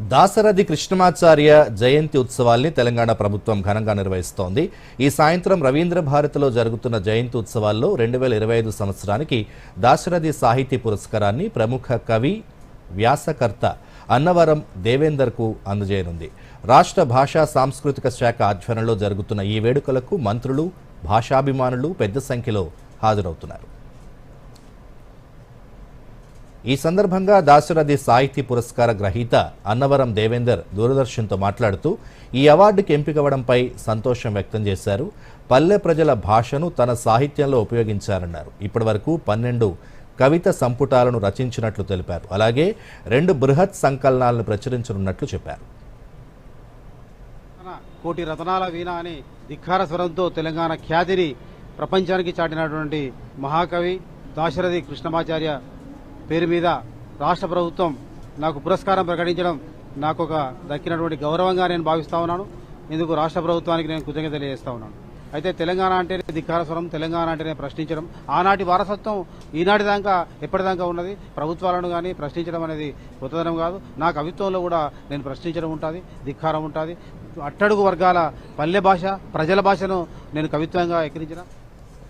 దాసరథి కృష్ణమాచార్య జయంతి ఉత్సవాల్ని తెలంగాణ ప్రభుత్వం ఘనంగా నిర్వహిస్తోంది. ఈ సాయంత్రం రవీంద్ర భారతిలో జరుగుతున్న జయంతి ఉత్సవాల్లో రెండు వేల ఇరవై ఐదు సంవత్సరానికి దాశరథి సాహితీ పురస్కారాన్ని ప్రముఖ కవి వ్యాసకర్త అన్నవరం దేవేందర్కు అందజేయనుంది. రాష్ట్ర భాషా సాంస్కృతిక శాఖ ఆధ్వర్యంలో జరుగుతున్న ఈ వేడుకలకు మంత్రులు భాషాభిమానులు పెద్ద సంఖ్యలో హాజరవుతున్నారు. ఈ సందర్భంగా దాశరథి సాహితీ పురస్కార గ్రహీత అన్నవరం దేవేందర్ దూరదర్శన్తో మాట్లాడుతూ ఈ అవార్డుకి ఎంపికవడంపై సంతోషం వ్యక్తం చేశారు. పల్లె ప్రజల భాషను తన సాహిత్యంలో ఉపయోగించారన్నారు. ఇప్పటివరకు పన్నెండు కవిత సంపుటాలను రచించినట్లు తెలిపారు. అలాగే రెండు బృహత్ సంకలనాలను ప్రచురించనున్నట్లు చెప్పారు. కోటి రతనాల వీణ అని ధిక్కార స్వరంతో తెలంగాణ ఖ్యాతిని ప్రపంచానికి చాటినటువంటి మహాకవి దాశరథి కృష్ణమాచార్య పేరు మీద రాష్ట్ర ప్రభుత్వం నాకు పురస్కారం ప్రకటించడం నాకు ఒక దక్కినటువంటి గౌరవంగా నేను భావిస్తా ఉన్నాను. ఇందుకు రాష్ట్ర ప్రభుత్వానికి నేను కృతజ్ఞత తెలియజేస్తా ఉన్నాను. అయితే తెలంగాణ అంటేనే ధిక్కార స్వరం తెలంగాణ అంటేనే ప్రశ్నించడం. ఆనాటి వారసత్వం ఈనాటి దాకా ఎప్పటిదాకా ఉన్నది? ప్రభుత్వాలను కానీ ప్రశ్నించడం అనేది కొత్తదనం కాదు. నా కవిత్వంలో కూడా నేను ప్రశ్నించడం ఉంటుంది ధిక్కారం ఉంటుంది. అట్టడుగు వర్గాల పల్లె భాష ప్రజల భాషను నేను కవిత్వంగా ఎక్కిరించిన.